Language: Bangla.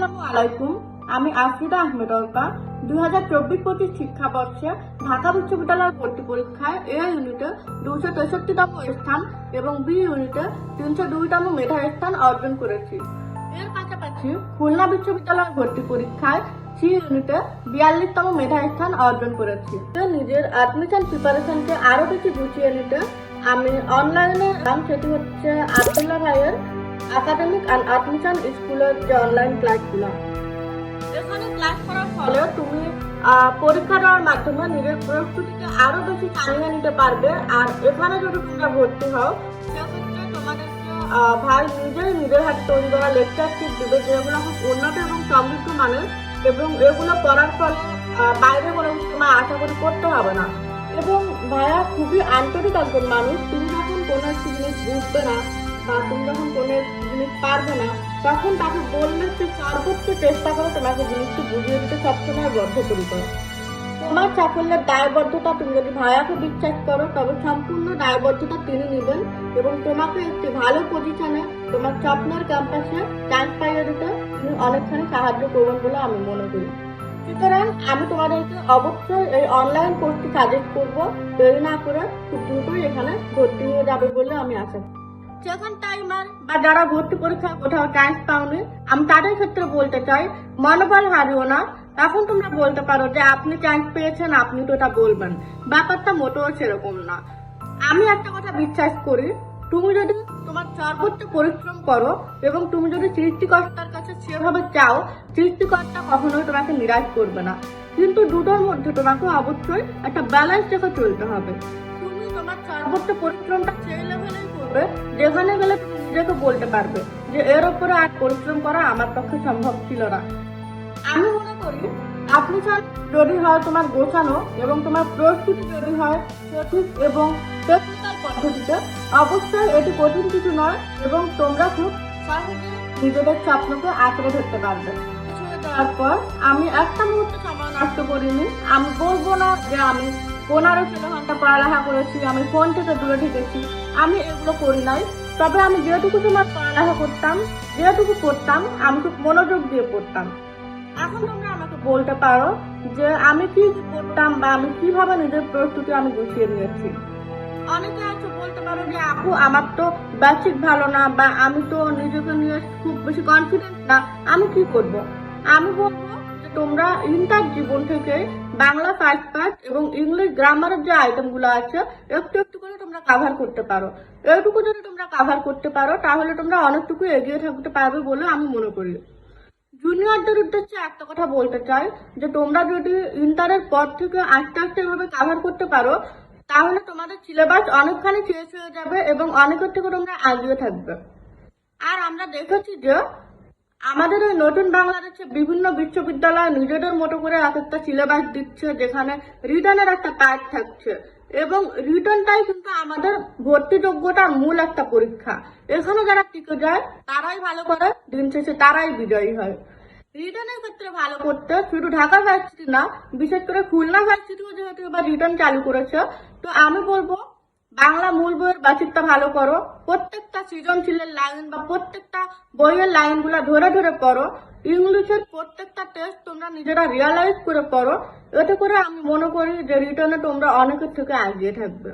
আলাইকুম। আমি আফরিদা আহমেদ অর্পা দুই হাজার চব্বিশ পঁচিশ শিক্ষাবর্ষে ঢাকা বিশ্ববিদ্যালয়ের ভর্তি পরীক্ষায় এ ইউনিটে দুশো তেষট্টিতম স্থান এবং বি ইউনিটে তিনশো দুইতম মেধা স্থান অর্জন করেছি। এর পাশাপাশি খুলনা বিশ্ববিদ্যালয়ের ভর্তি পরীক্ষায় সি ইউনিটে বিয়াল্লিশতম মেধা স্থান অর্জন করেছি। নিজের অ্যাডমিশন প্রিপারেশনকে আরও বেশি গুছিয়ে নিতে আমি অনলাইনে নাম সেটি হচ্ছে আবদুল্লাহ ভাইয়ের একাডেমিক অ্যান্ড অ্যাডমিশন স্কুলের যে অনলাইন ক্লাসগুলো এখানে ক্লাস করার ফলে তুমি পরীক্ষা দেওয়ার মাধ্যমে নিজের প্রস্তুতিকে আরও বেশি চালিয়ে নিতে পারবে। আর এখানে যদি তোমরা ভর্তি হও সেক্ষেত্রে তোমাদেরকে ভাই নিজেই নিজের হাতে তৈরি করা লেকচার শিট দিবে যেগুলো খুব উন্নত এবং সমৃদ্ধ মানের এবং এগুলো পড়ার ফলে বাইরে কোনো কিছু তোমার আশা করি করতে হবে না। এবং ভাইয়া খুবই আন্তরিক একজন মানুষ তুমি যখন কোনো একটি জিনিস বুঝবে না বা তুমি যখন কোনো জিনিস পারবে না, তখন তাকে বললে সে সর্বোচ্চ চেষ্টা করে তোমাকে জিনিসটি বুঝিয়ে দিতে, সবসময় বদ্ধপরিকর। তোমার সাফল্যের দায়বদ্ধতা তুমি যদি ভাইয়াকে বিশ্বাস করো, তবে সম্পূর্ণ দায়বদ্ধতা তিনি নেবেন এবং তোমাকে একটি ভালো পজিশনে তোমার স্বপ্নের ক্যাম্পাসে চান্স পাইয়ে দিতে তিনি অনেকখানি সাহায্য করবেন বলে আমি মনে করি। সুতরাং আমি তোমাদেরকে অবশ্যই এই অনলাইন কোর্সটি সাজেস্ট করব। দেরি না করে খুব দ্রুতই এখানে ভর্তি হয়ে যাবে বলে আমি আশা করি। সেকেন্ড টাইমার বা যারা ভর্তি পরীক্ষায় কোথাও চান্স পাওনি, আমি তাদের ক্ষেত্রে বলতে চাই, মনোবল হারিও না। এখন তোমরা বলতে পারো যে আপনি চান্স পেয়েছেন, আপনি তো এটা বলবেন। ব্যাপারটা মোটেও সেরকম না। আমি একটা কথা বিশ্বাস করি, তুমি যদি তোমার সর্বোচ্চ পরিশ্রম করো এবং তুমি যদি সৃষ্টিকর্তার কাছে সেভাবে চাও, সৃষ্টিকর্তা কখনোই তোমাকে নিরাশ করবে না। কিন্তু দুটোর মধ্যে তোমাকে অবশ্যই একটা ব্যালেন্স রেখে চলতে হবে। তুমি তোমার সর্বোচ্চ পরিশ্রমটা সেই করবে, যেখানে গেলে নিজেকে বলতে পারবে যে এর উপরে আর পরিশ্রম করা আমার পক্ষে সম্ভব ছিল না। আমি মনে করি আপনি চান যদি হয় তোমার গোছানো এবং তোমার প্রস্তুতি যদি হয় সঠিক এবং টেকনিক্যাল পদ্ধতিতে, অবশ্যই এটি কঠিন কিছু নয় এবং তোমরা খুব সহজে নিজেদের স্বপ্নকে আঁকড়ে ধরতে পারবে। কিছু হয়ে যাওয়ার পর আমি একটা মুহূর্ত সময় নষ্ট করিনি, আমি বলব না যে আমি পনেরো ষোলো ঘণ্টা পড়ালেখা করেছি, আমি ফোন থেকে দূরে থেকেছি। আমি এগুলো করি নাই, তবে আমি যেটুকু সময় পড়ালেখা করতাম, যেটুকু পড়তাম আমি খুব মনোযোগ দিয়ে পড়তাম। এখন তোমরা আমাকে বলতে পারো যে আমি কি করতাম বা আমি কীভাবে নিজের প্রস্তুতি আমি গুছিয়ে নিয়েছি। অনেকে আছে বলতে পারো যে, আপু, আমার তো বেসিক ভালো না বা আমি তো নিজেকে নিয়ে খুব বেশি কনফিডেন্স না, আমি কি করব? আমি বলব তোমরা ইন্টার জীবন থেকে বাংলা ফার্স্ট পার্ট এবং ইংলিশ গ্রামারের যে আইটেমগুলো আছে, একটু একটু করে তোমরা কাভার করতে পারো। এইটুকু যদি তোমরা কাভার করতে পারো, তাহলে তোমরা অনেকটুকু এগিয়ে থাকতে পারবে বলে আমি মনে করি। জুনিয়রদের উদ্দেশ্যে একটা কথা বলতে চাই, যে তোমরা যদি ইন্টারের পর থেকে আস্তে আস্তে এভাবে কাভার করতে পারো, তাহলে তোমাদের সিলেবাস অনেকখানি শেষ হয়ে যাবে এবং অনেকের থেকে তোমরা আগিয়ে থাকবে। আর আমরা দেখেছি যে আমাদের ওই নতুন বাংলাদেশে বিভিন্ন বিশ্ববিদ্যালয় নিজেদের মতো করে এক একটা সিলেবাস দিচ্ছে, যেখানে রিটার্নের একটা পার্ট থাকছে। এবং রিটার্নটাই কিন্তু আমাদের ভর্তি যোগ্যতার মূল একটা পরীক্ষা। এখানে যারা টিকে যায়, তারাই ভালো করে, দিন শেষে তারাই বিজয়ী হয়। রিটার্নের ক্ষেত্রে ভালো করতে শুধু ঢাকা ভার্সিটি না, বিশেষ করে খুলনা ভার্সিটিও যেহেতু এবার রিটার্ন চালু করেছে, তো আমি বলব বাংলা মূল বইয়ের বেসিকটা ভালো করো। প্রত্যেকটা সৃজনশীলের লাইন বা প্রত্যেকটা বইয়ের লাইনগুলো ধরে ধরে পড়ো। ইংলিশের প্রত্যেকটা টেস্ট তোমরা নিজেরা রিয়ালাইজ করে পড়ো। এতে করে আমি মনে করি যে রিটার্নে তোমরা অনেকের থেকে এগিয়ে থাকবে।